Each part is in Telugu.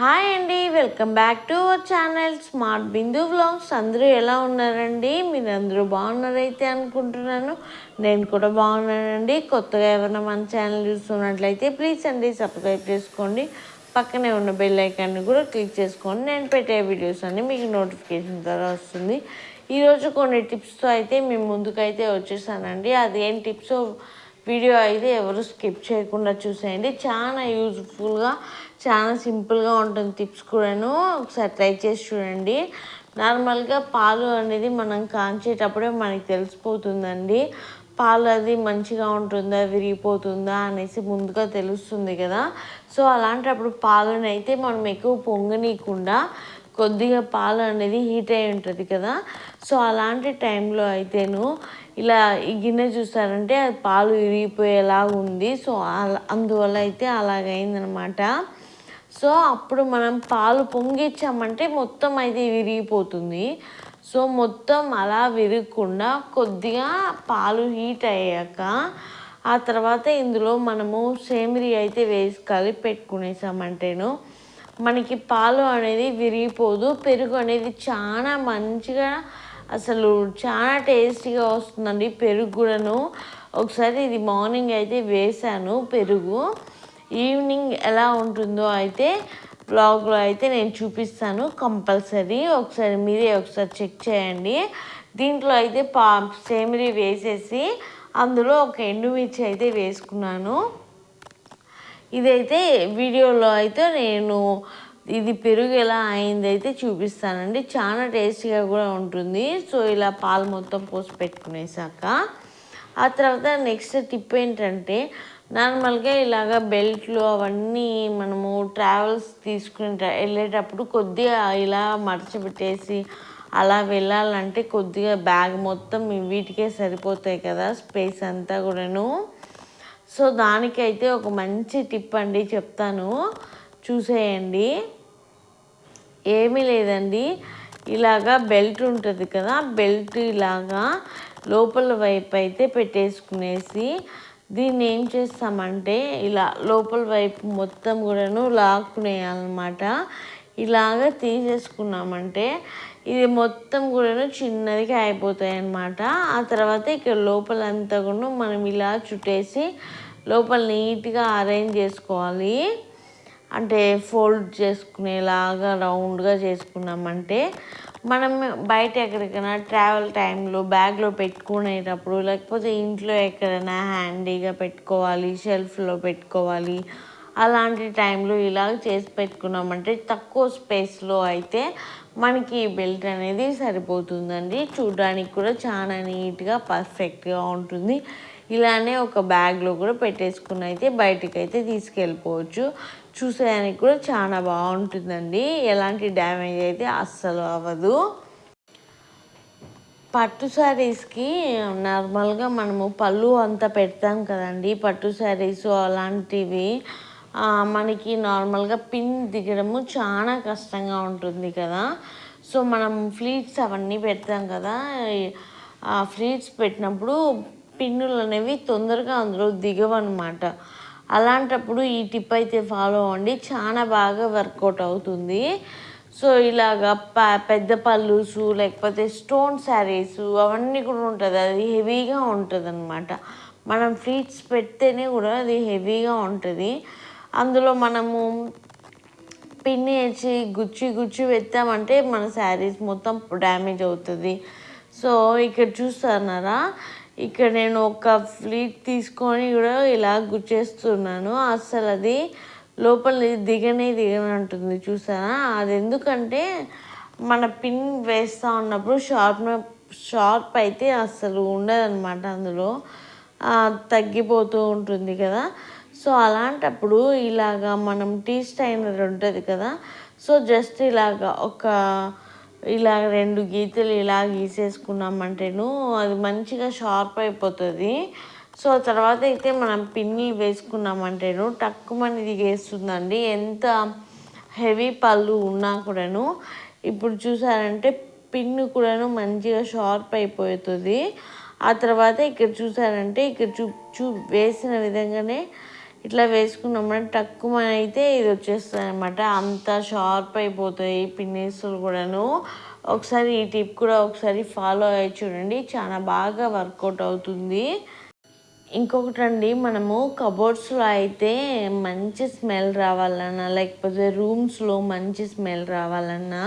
హాయ్ అండి welcome back to our channel smart Bindu vlogs. అందరూ ఎలా ఉన్నారండి? మీరు అందరూ బాగున్నారైతే అనుకుంటున్నాను. నేను కూడా బాగున్నానండి. కొత్తగా ఎవరైనా మన ఛానల్ చూస్తున్నట్లయితే ప్లీజ్ అండి సబ్స్క్రైబ్ చేసుకోండి. పక్కనే ఉన్న బెల్ ఐకాన్ని కూడా క్లిక్ చేసుకోండి నేను పెట్టే వీడియోస్ అన్నీ మీకు నోటిఫికేషన్ ద్వారా వస్తుంది. ఈరోజు కొన్ని టిప్స్తో అయితే మేము ముందుకైతే వచ్చేసానండి. అది ఏం టిప్స్? వీడియో అయితే ఎవరు స్కిప్ చేయకుండా చూసేయండి. చాలా యూజ్ఫుల్గా చాలా సింపుల్గా ఉంటుంది టిప్స్ కూడాను. ఒకసారి ట్రై చేసి చూడండి. నార్మల్గా పాలు అనేది మనం కాంచేటప్పుడే మనకి తెలిసిపోతుందండి. పాలు అది మంచిగా ఉంటుందా విరిగిపోతుందా అనేసి ముందుగా తెలుస్తుంది కదా. సో అలాంటప్పుడు పాలను అయితే మనం ఎక్కువ పొంగనీయకుండా కొద్దిగా పాలు అనేది హీట్ అయి ఉంటుంది కదా. సో అలాంటి టైంలో అయితేను ఇలా ఈ గిన్నె చూసారంటే అది పాలు విరిగిపోయేలాగా ఉంది. సో అలా అందువల్ల అయితే అలాగైందనమాట. సో అప్పుడు మనం పాలు పొంగిచ్చామంటే మొత్తం అయితే విరిగిపోతుంది. సో మొత్తం అలా విరగకుండా కొద్దిగా పాలు హీట్ అయ్యాక ఆ తర్వాత ఇందులో మనము సేమిరి అయితే వేసి కలిపి పెట్టుకునేసామంటేను మనకి పాలు అనేది విరిగిపోదు పెరుగు అనేది చాలా మంచిగా అసలు చాలా టేస్టీగా వస్తుందండి. పెరుగు కూడాను. ఒకసారి ఇది మార్నింగ్ అయితే వేసాను పెరుగు. ఈవినింగ్ ఎలా ఉంటుందో అయితే బ్లాగ్లో అయితే నేను చూపిస్తాను కంపల్సరీ. ఒకసారి మీరే ఒకసారి చెక్ చేయండి. దీంట్లో అయితే పా సేమిరి వేసేసి అందులో ఒక ఎండుమిర్చి అయితే వేసుకున్నాను. ఇదైతే వీడియోలో అయితే నేను ఇది పెరుగు ఎలా అయిందైతే చూపిస్తానండి. చాలా టేస్టీగా కూడా ఉంటుంది. సో ఇలా పాలు మొత్తం పోసి పెట్టుకునేసాక ఆ తర్వాత నెక్స్ట్ టిప్ ఏంటంటే నార్మల్గా ఇలాగ బెల్ట్లు అవన్నీ మనము ట్రావెల్స్ తీసుకుని వెళ్ళేటప్పుడు కొద్దిగా ఇలా మడచబెట్టేసి అలా వెళ్ళాలంటే కొద్దిగా బ్యాగ్ మొత్తం వీటికే సరిపోతాయి కదా స్పేస్ అంతా కూడాను. సో దానికైతే ఒక మంచి టిప్ అండి చెప్తాను. చూసేయండి. ఏమీ లేదండి. ఇలాగా బెల్ట్ ఉంటుంది కదా బెల్ట్ ఇలాగా లోపల వైపు అయితే పెట్టేసుకునేసి దీన్ని ఏం చేస్తామంటే ఇలా లోపల వైపు మొత్తం కూడాను లాక్కునేయాలన్నమాట. ఇలాగ తీసేసుకున్నామంటే ఇది మొత్తం కూడా చిన్నదిగా అయిపోతాయి అన్నమాట ఆ తర్వాత ఇక్కడ లోపలంతా కూడా మనం ఇలా చుట్టేసి లోపల నీట్గా అరేంజ్ చేసుకోవాలి. అంటే ఫోల్డ్ చేసుకునేలాగా రౌండ్గా చేసుకున్నామంటే మనం బయట ఎక్కడికైనా ట్రావెల్ టైంలో బ్యాగ్లో పెట్టుకునేటప్పుడు లేకపోతే ఇంట్లో ఎక్కడైనా హ్యాండీగా పెట్టుకోవాలి షెల్ఫ్లో పెట్టుకోవాలి అలాంటి టైంలో ఇలాగ చేసి పెట్టుకున్నామంటే తక్కువ స్పేస్లో అయితే మనకి ఈ బెల్ట్ అనేది సరిపోతుందండి. చూడడానికి కూడా చాలా నీట్గా పర్ఫెక్ట్గా ఉంటుంది. ఇలానే ఒక బ్యాగ్లో కూడా పెట్టేసుకుని అయితే బయటకు అయితే తీసుకెళ్ళిపోవచ్చు. చూసేదానికి కూడా చాలా బాగుంటుందండి. ఎలాంటి డ్యామేజ్ అయితే అస్సలు అవ్వదు. పట్టు శారీస్కి నార్మల్గా మనము పళ్ళు అంతా పెడతాం కదండి. పట్టు శారీస్ అలాంటివి మనకి నార్మల్గా పిన్ దిగడము చాలా కష్టంగా ఉంటుంది కదా. సో మనం ఫ్లీట్స్ అవన్నీ పెడతాం కదా. ఆ ఫ్లీట్స్ పెట్టినప్పుడు పిన్నులు అనేవి తొందరగా అందులో దిగవన్నమాట. అలాంటప్పుడు ఈ టిప్ అయితే ఫాలో అవ్వండి. చాలా బాగా వర్కౌట్ అవుతుంది. సో ఇలాగ ప పెద్ద పళ్ళుసు లేకపోతే స్టోన్ శారీస్ అవన్నీ కూడా ఉంటుంది. అది హెవీగా ఉంటుంది అనమాట మనం ఫ్లీట్స్ పెడితేనే కూడా అది హెవీగా ఉంటుంది. అందులో మనము పిన్ని వేసి గుచ్చి గుచ్చి పెట్టామంటే మన శారీస్ మొత్తం డ్యామేజ్ అవుతుంది. సో ఇక్కడ చూస్తున్నారా? ఇక్కడ నేను ఒక ఫ్లీట్ తీసుకొని కూడా ఇలా గుచ్చేస్తున్నాను. అస్సలు అది లోపల దిగనే దిగనంటుంది చూసారా? అది ఎందుకంటే మన పిన్ వేస్తూ ఉన్నప్పుడు షార్ప్ షార్ప్ అయితే అస్సలు ఉండదన్నమాట అందులో. తగ్గిపోతూ ఉంటుంది కదా. సో అలాంటప్పుడు ఇలాగా మనం టీ స్టైనర్ ఉంటుంది కదా సో జస్ట్ ఇలాగా ఒక ఇలా రెండు గీతలు ఇలా గీసేసుకున్నామంటేను అది మంచిగా షార్ప్ అయిపోతుంది. సో తర్వాత అయితే మనం పిన్ని వేసుకున్నామంటేను టక్కుమని దిగేస్తుందండి. ఎంత హెవీ పళ్ళు ఉన్నా కూడాను. ఇప్పుడు చూసారంటే పిన్ను కూడాను మంచిగా షార్ప్ అయిపోతుంది. ఆ తర్వాత ఇక్కడ చూసారంటే ఇక్కడ చూ చూ వేసిన విధంగానే ఇట్లా వేసుకున్నామంటే తక్కువ అయితే ఇది వచ్చేస్తుంది అనమాట అంత షార్ప్ అయిపోతాయి పిన్నేసులు కూడాను. ఒకసారి ఈ టిప్ కూడా ఒకసారి ఫాలో అయ్యి చూడండి. చాలా బాగా వర్కౌట్ అవుతుంది. ఇంకొకటి అండి మనము కబోర్డ్స్లో అయితే మంచి స్మెల్ రావాలన్నా లేకపోతే రూమ్స్లో మంచి స్మెల్ రావాలన్నా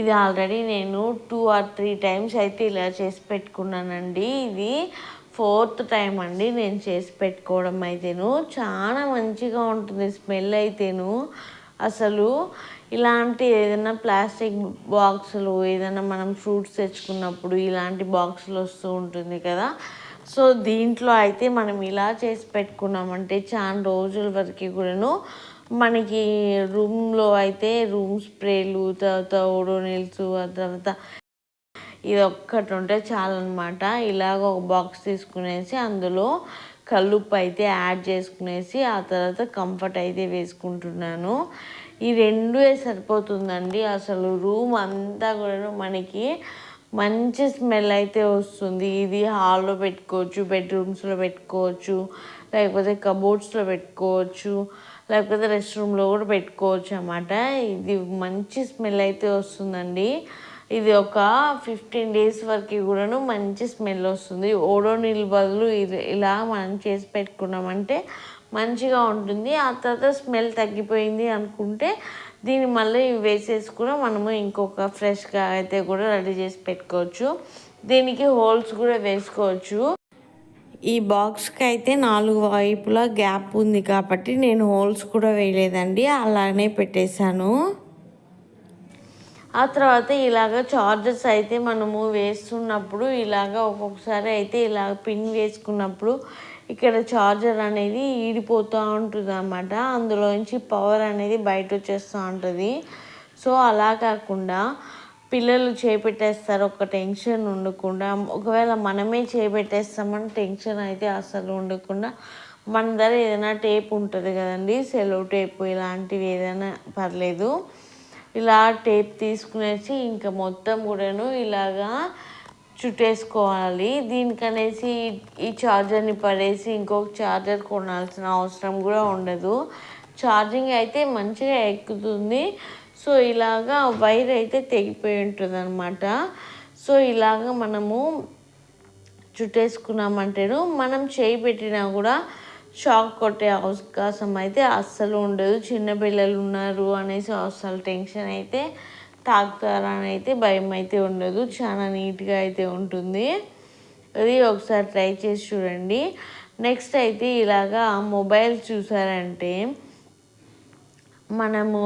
ఇది ఆల్రెడీ నేను టూ ఆర్ త్రీ టైమ్స్ అయితే ఇలా చేసి పెట్టుకున్నానండి. ఇది ఫోర్త్ టైం అండి నేను చేసి పెట్టుకోవడం అయితేను. చాలా మంచిగా ఉంటుంది స్మెల్ అయితేను. అసలు ఇలాంటి ఏదైనా ప్లాస్టిక్ బాక్సులు ఏదైనా మనం ఫ్రూట్స్ తెచ్చుకున్నప్పుడు ఇలాంటి బాక్సులు వస్తూ ఉంటుంది కదా. సో దీంట్లో అయితే మనం ఇలా చేసి పెట్టుకున్నామంటే చాలా రోజుల వరకు కూడాను మనకి రూమ్లో అయితే రూమ్ స్ప్రేలు తర్వాత ఓడోనిల్స్ ఆ తర్వాత ఇది ఒక్కటి ఉంటే చాలన్నమాట ఇలాగ ఒక బాక్స్ తీసుకునేసి అందులో కల్లుప్పు అయితే యాడ్ చేసుకునేసి ఆ తర్వాత కంఫర్ట్ అయితే వేసుకుంటున్నాను. ఈ రెండు సరిపోతుందండి. అసలు రూమ్ అంతా కూడా మనకి మంచి స్మెల్ అయితే వస్తుంది. ఇది హాల్లో పెట్టుకోవచ్చు బెడ్రూమ్స్లో పెట్టుకోవచ్చు లేకపోతే కబోర్డ్స్లో పెట్టుకోవచ్చు లేకపోతే రెస్ట్ రూమ్లో కూడా పెట్టుకోవచ్చు అన్నమాట. ఇది మంచి స్మెల్ అయితే వస్తుందండి. ఇది ఒక ఫిఫ్టీన్ డేస్ వరకు కూడాను మంచి స్మెల్ వస్తుంది. ఓడో నీళ్ళు బదులు ఇది ఇలా మనం చేసి పెట్టుకున్నామంటే మంచిగా ఉంటుంది. ఆ తర్వాత స్మెల్ తగ్గిపోయింది అనుకుంటే దీన్ని మళ్ళీ వేసేసుకుని మనము ఇంకొక ఫ్రెష్గా అయితే కూడా రెడీ చేసి పెట్టుకోవచ్చు. దీనికి హోల్స్ కూడా వేసుకోవచ్చు. ఈ బాక్స్కి అయితే నాలుగు వైపులా గ్యాప్ ఉంది కాబట్టి నేను హోల్స్ కూడా వేయలేదండి. అలానే పెట్టేశాను. ఆ తర్వాత ఇలాగ చార్జర్స్ అయితే మనము వేస్తున్నప్పుడు ఇలాగ ఒక్కొక్కసారి అయితే ఇలా పిన్ వేసుకున్నప్పుడు ఇక్కడ చార్జర్ అనేది ఈడిపోతూ ఉంటుంది అన్నమాట అందులోంచి పవర్ అనేది బయట వచ్చేస్తూ ఉంటుంది. సో అలా కాకుండా పిల్లలు చేపెట్టేస్తారు. ఒక టెన్షన్ ఉండకుండా ఒకవేళ మనమే చేపెట్టేస్తామని టెన్షన్ అయితే అసలు ఉండకుండా మన దగ్గర ఏదైనా టేప్ ఉంటుంది కదండి. సెలో టేప్ ఇలాంటివి ఏదైనా పర్లేదు. ఇలా టేప్ తీసుకునేసి ఇంకా మొత్తం కూడాను ఇలాగా చుట్టేసుకోవాలి. దీనికనేసి ఈ ఛార్జర్ని పడేసి ఇంకొక ఛార్జర్ కొనాల్సిన అవసరం కూడా ఉండదు. ఛార్జింగ్ అయితే మంచిగా ఎక్కుతుంది. సో ఇలాగా వైర్ అయితే తెగిపోయి ఉంటుంది అనమాట సో ఇలాగ మనము చుట్టేసుకున్నామంటేను మనం చేయి పెట్టినా కూడా షాక్ కొట్టే అవకాశం అయితే అస్సలు ఉండదు. చిన్నపిల్లలు ఉన్నారు అనేసి అస్సలు టెన్షన్ అయితే తాకుతారని అయితే భయం అయితే ఉండదు. చాలా నీట్గా అయితే ఉంటుంది. అది ఒకసారి ట్రై చేసి చూడండి. నెక్స్ట్ అయితే ఇలాగా మొబైల్ చూసారంటే మనము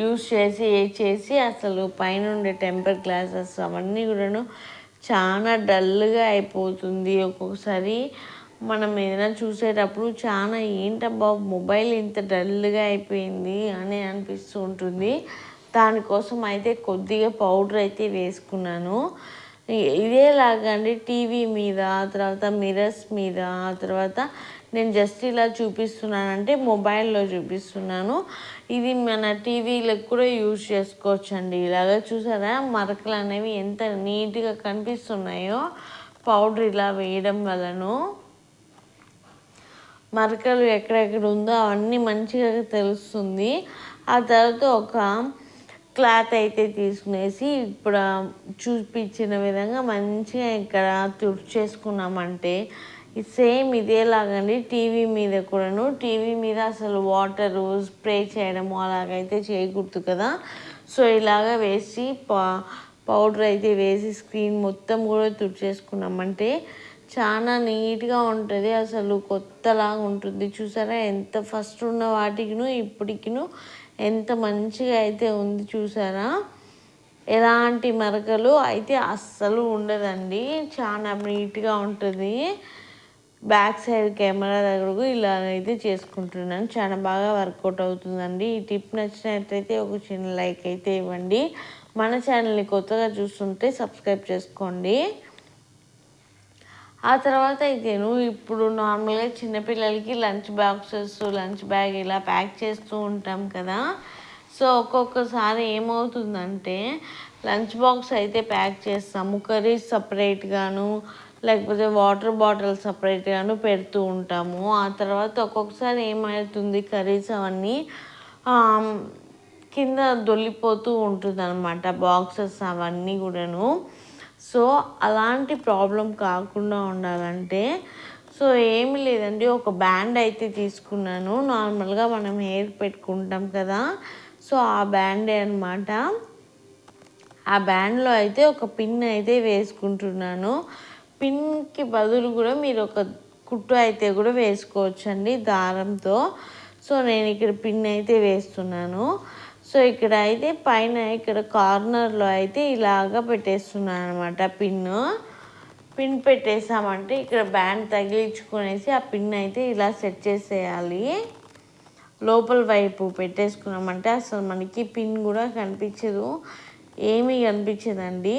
యూస్ చేసి ఏ చేసి అసలు పైన ఉండే టెంపర్ గ్లాసెస్ అవన్నీ కూడాను చాలా డల్గా అయిపోతుంది ఒక్కొక్కసారి. మనం ఏదైనా చూసేటప్పుడు చాలా ఏంటబ్బా మొబైల్ ఇంత డల్గా అయిపోయింది అని అనిపిస్తూ ఉంటుంది. దానికోసం అయితే కొద్దిగా పౌడర్ అయితే వేసుకున్నాను. ఇదేలాగా అండి టీవీ మీద తర్వాత మిరర్స్ మీద తర్వాత నేను జస్ట్ ఇలా చూపిస్తున్నానంటే మొబైల్లో చూపిస్తున్నాను. ఇది మన టీవీలకు కూడా యూజ్ చేసుకోవచ్చు అండి ఇలాగ చూసారా? మరకలు అనేవి ఎంత నీట్గా కనిపిస్తున్నాయో పౌడర్ ఇలా వేయడం వలను. మరకలు ఎక్కడెక్కడ ఉందో అవన్నీ మంచిగా తెలుస్తుంది. ఆ తర్వాత ఒక క్లాత్ అయితే తీసుకునేసి ఇప్పుడు చూపించిన విధంగా మంచిగా ఇక్కడ తుడిచేసుకున్నామంటే సేమ్ ఇదేలాగండి టీవీ మీద కూడాను టీవీ మీద అసలు వాటరు స్ప్రే చేయడము అలాగైతే చేయకూడదు కదా. సో ఇలాగ వేసి పౌడర్ అయితే వేసి స్క్రీన్ మొత్తం కూడా తుడిచేసుకున్నామంటే చాలా నీట్గా ఉంటుంది. అసలు కొత్తలాగా ఉంటుంది. చూసారా? ఎంత ఫస్ట్ ఉన్న వాటికిను ఇప్పటికిను ఎంత మంచిగా అయితే ఉంది చూసారా? ఎలాంటి మరకలు అయితే అస్సలు ఉండదండి. చాలా నీట్గా ఉంటుంది. బ్యాక్ సైడ్ కెమెరా దగ్గరకు ఇలా అయితే చేసుకుంటున్నాను. చాలా బాగా వర్కౌట్ అవుతుందండి. ఈ టిప్ నచ్చినట్లయితే ఒక చిన్న లైక్ అయితే ఇవ్వండి. మన ఛానల్ని కొత్తగా చూస్తుంటే సబ్స్క్రైబ్ చేసుకోండి. ఆ తర్వాత అయితేను ఇప్పుడు నార్మల్గా చిన్నపిల్లలకి లంచ్ బాక్సెస్ లంచ్ బ్యాగ్ ఇలా ప్యాక్ చేస్తూ ఉంటాం కదా. సో ఒక్కొక్కసారి ఏమవుతుందంటే లంచ్ బాక్స్ అయితే ప్యాక్ చేస్తాము కర్రీస్ సపరేట్గాను లేకపోతే వాటర్ బాటిల్ సపరేట్గాను పెడుతూ ఉంటాము. ఆ తర్వాత ఒక్కొక్కసారి ఏమవుతుంది కర్రీస్ అవన్నీ కింద దొల్లిపోతూ ఉంటుంది అనమాట బాక్సెస్ అవన్నీ కూడాను. సో అలాంటి ప్రాబ్లం కాకుండా ఉండాలంటే సో ఏమి లేదండి. ఒక బ్యాండ్ అయితే తీసుకున్నాను. నార్మల్గా మనం హెయిర్ పెట్టుకుంటాం కదా. సో ఆ బ్యాండే అనమాట ఆ బ్యాండ్లో అయితే ఒక పిన్ అయితే వేసుకుంటున్నాను. పిన్కి బదులు కూడా మీరు ఒక కుట్టు అయితే కూడా వేసుకోవచ్చండి దారంతో. సో నేను ఇక్కడ పిన్ అయితే వేస్తున్నాను. సో ఇక్కడ అయితే పైన ఇక్కడ కార్నర్లో అయితే ఇలాగా పెట్టేస్తున్నాను అనమాట పిన్. పిన్ పెట్టేసామంటే ఇక్కడ బ్యాండ్ తగిలించుకునేసి ఆ పిన్ అయితే ఇలా సెట్ చేసేయాలి. లోపల వైపు పెట్టేసుకున్నామంటే అసలు మనకి పిన్ కూడా కనిపించదు. ఏమీ కనిపించదండి.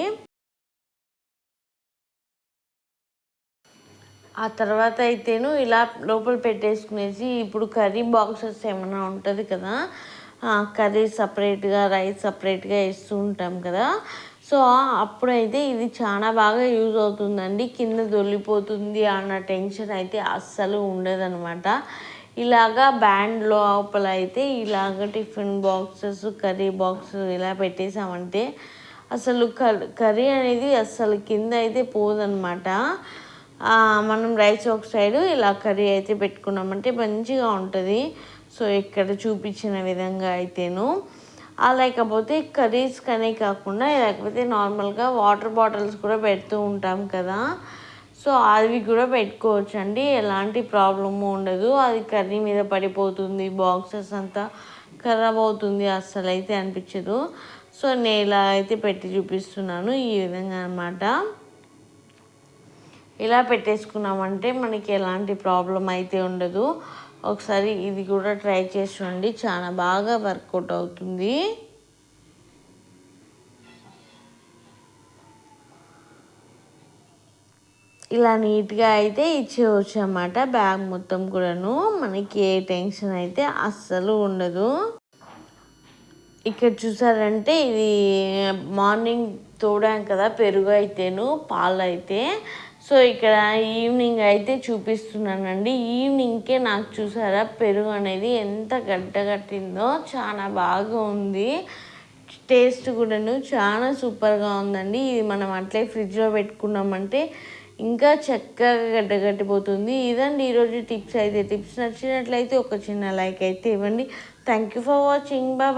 ఆ తర్వాత అయితేను ఇలా లోపల పెట్టేసుకునేసి ఇప్పుడు కర్రీ బాక్సెస్ ఏమైనా ఉంటుంది కదా కర్రీ సపరేట్గా రైస్ సపరేట్గా వేస్తూ ఉంటాం కదా. సో అప్పుడైతే ఇది చాలా బాగా యూజ్ అవుతుందండి. కింద దొల్లిపోతుంది అన్న టెన్షన్ అయితే అస్సలు ఉండదనమాట ఇలాగా బ్యాండ్ లోపల అయితే ఇలాగ టిఫిన్ బాక్సెస్ కర్రీ బాక్స్ ఇలా పెట్టేసామంటే అసలు కర్రీ అనేది అస్సలు కింద అయితే పోదనమాట మనం రైస్ ఒక సైడు ఇలా కర్రీ అయితే పెట్టుకున్నామంటే మంచిగా ఉంటుంది. సో ఇక్కడ చూపించిన విధంగా అయితేను. లేకపోతే కర్రీస్ కనే కాకుండా లేకపోతే నార్మల్గా వాటర్ బాటిల్స్ కూడా పెడుతూ ఉంటాం కదా. సో అవి కూడా పెట్టుకోవచ్చు అండి ఎలాంటి ప్రాబ్లము ఉండదు. అది కర్రీ మీద పడిపోతుంది బాక్సెస్ అంతా ఖరాబ్ అవుతుంది అస్సలు అయితే అనిపించదు. సో నేను ఇలా అయితే పెట్టి చూపిస్తున్నాను ఈ విధంగా అనమాట ఇలా పెట్టేసుకున్నామంటే మనకి ఎలాంటి ప్రాబ్లం అయితే ఉండదు. ఒకసారి ఇది కూడా ట్రై చేసి చూడండి. చాలా బాగా వర్కౌట్ అవుతుంది. ఇలా నీట్గా అయితే ఇచ్చేవచ్చు అన్నమాట బ్యాగ్ మొత్తం కూడాను. మనకి ఏ టెన్షన్ అయితే అస్సలు ఉండదు. ఇక్కడ చూసారంటే ఇది మార్నింగ్ తోడాం కదా పెరుగు అయితేను పాలు అయితే సో ఇక్కడ ఈవినింగ్ అయితే చూపిస్తున్నానండి. ఈవినింగ్కే నాకు చూసారా పెరుగు అనేది ఎంత గడ్డగట్టిందో చాలా బాగా ఉంది. టేస్ట్ కూడాను చాలా సూపర్గా ఉందండి. ఇది మనం అట్లే ఫ్రిడ్జ్లో పెట్టుకున్నామంటే ఇంకా చక్కగా గడ్డగట్టిపోతుంది ఇదండి ఈరోజు టిప్స్. అయితే టిప్స్ నచ్చినట్లయితే ఒక చిన్న లైక్ అయితే ఇవ్వండి. Thank you for watching. Bye.